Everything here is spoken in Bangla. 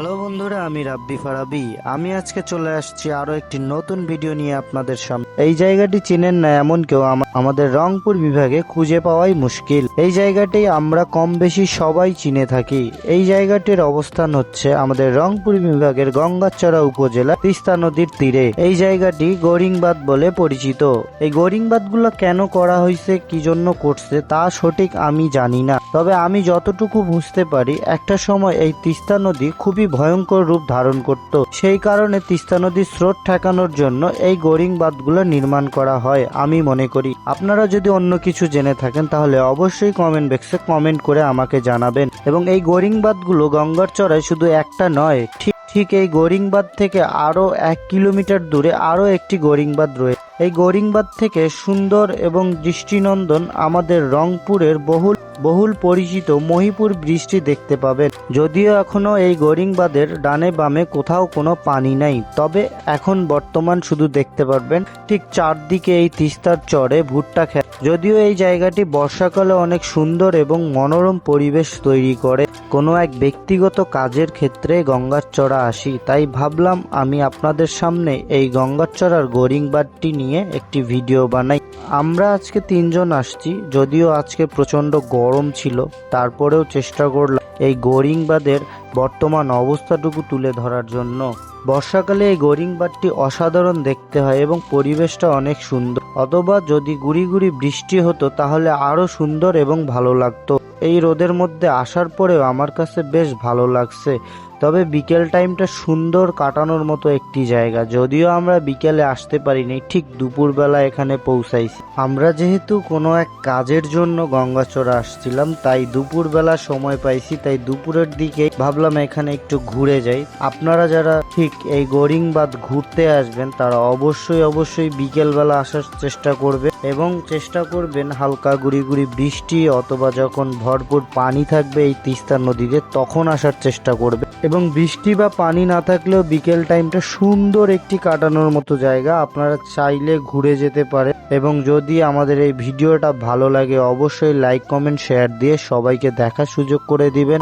হ্যালো বন্ধুরা, আমি রাব্বি ফারাবি। আমি আজকে চলে আসছি আরও একটি নতুন ভিডিও নিয়ে আপনাদের সামনে এই জায়গাটি চিনেন না এমন কেউ আমাদের রংপুর বিভাগে খুঁজে পাওয়াই মুশকিল। এই জায়গাটি আমরা কম বেশি সবাই চিনে থাকি। এই জায়গাটির অবস্থান হচ্ছে আমাদের রংপুর বিভাগের গঙ্গাচড়া উপজেলা তিস্তা নদীর তীরে। এই জায়গাটি গরিংবাদ বলে পরিচিত। এই গরিংবাদগুলো কেন করা হয়েছে, কি জন্য করছে, তা সঠিক আমি জানি না। তবে আমি যতটুকু বুঝতে পারি, একটা সময় এই তিস্তা নদী খুবই ভয়ঙ্কর রূপ ধারণ করত। সেই কারণে তিস্তা নদীর স্রোত ঠেকানোর জন্য এই গোরিং বাঁধগুলো নির্মাণ করা হয়, আমি মনে করি। আপনারা যদি অন্য কিছু জেনে থাকেন, তাহলে অবশ্যই কমেন্ট বক্সে কমেন্ট করে আমাকে জানাবেন। এবং এই গোরিং বাঁধগুলো গঙ্গার চড়ায় শুধু একটা নয়, ঠিক ঠিক এই গোরিংবাদ থেকে আরও এক কিলোমিটার দূরে আরও একটি গোরিংবাদ রয়েছে এই গোরিংবাদ থেকে সুন্দর এবং দৃষ্টিনন্দন আমাদের রংপুরের বহুল বহুল পরিচিত মহিপুর বৃষ্টি দেখতে পাবেন। যদিও এখনও এই গরিংবাদের ডানে বামে কোথাও কোনো পানি নাই। তবে এখন বর্তমান শুধু দেখতে পারবেন, ঠিক চারদিকে এই তিস্তার চরে ভুট্টা খেত যদিও এই জায়গাটি বর্ষাকালে অনেক সুন্দর এবং মনোরম পরিবেশ তৈরি করে। কোনো এক ব্যক্তিগত কাজের ক্ষেত্রে গঙ্গার চড়া আসি। তাই ভাবলাম আমি আপনাদের সামনে এই গঙ্গার চড়ার গরিংবাদটি নিয়ে একটি ভিডিও বানাই। আমরা আজকে তিনজন আসছি, যদিও আজকে প্রচণ্ড গরম ছিল, তারপরেও চেষ্টা করলাম এই গরিংবাদের বর্তমান অবস্থাটুকু তুলে ধরার জন্য। বর্ষাকালে এই গরিংবাদটি অসাধারণ দেখতে হয় এবং পরিবেশটা অনেক সুন্দর। অথবা যদি গুড়ি গুড়ি বৃষ্টি হতো, তাহলে আরও সুন্দর এবং ভালো লাগতো। এই রোদের মধ্যে আসার পরেও আমার কাছে বেশ ভালো লাগছে। তবে বিকেল টাইমটা সুন্দর কাটানোর মতো একটি জায়গা। যদিও আমরা বিকেলে আসতে পারিনি, ঠিক দুপুরবেলা এখানে পৌঁছাইছি। আমরা যেহেতু কোনো এক কাজের জন্য গঙ্গাচড়া আসছিলাম, তাই দুপুরবেলা সময় পাইছি, তাই দুপুরের দিকে ভাবলাম এখানে একটু ঘুরে যাই। আপনারা যারা ঠিক এই গরিং গরিংবাদ ঘুরতে আসবেন, তারা অবশ্যই অবশ্যই বিকেলবেলা আসার চেষ্টা করবে এবং চেষ্টা করবেন হালকা গুড়ি গুড়ি বৃষ্টি অথবা যখন ভরপুর পানি থাকবে এই তিস্তা নদীতে, তখন আসার চেষ্টা করবে এবং বৃষ্টি বা পানি না থাকলেও বিকেল টাইমটা সুন্দর একটি কাটানোর মতো জায়গা। আপনারা চাইলে ঘুরে যেতে পারে এবং যদি আমাদের এই ভিডিওটা ভালো লাগে, অবশ্যই লাইক কমেন্ট শেয়ার দিয়ে সবাইকে দেখার সুযোগ করে দিবেন।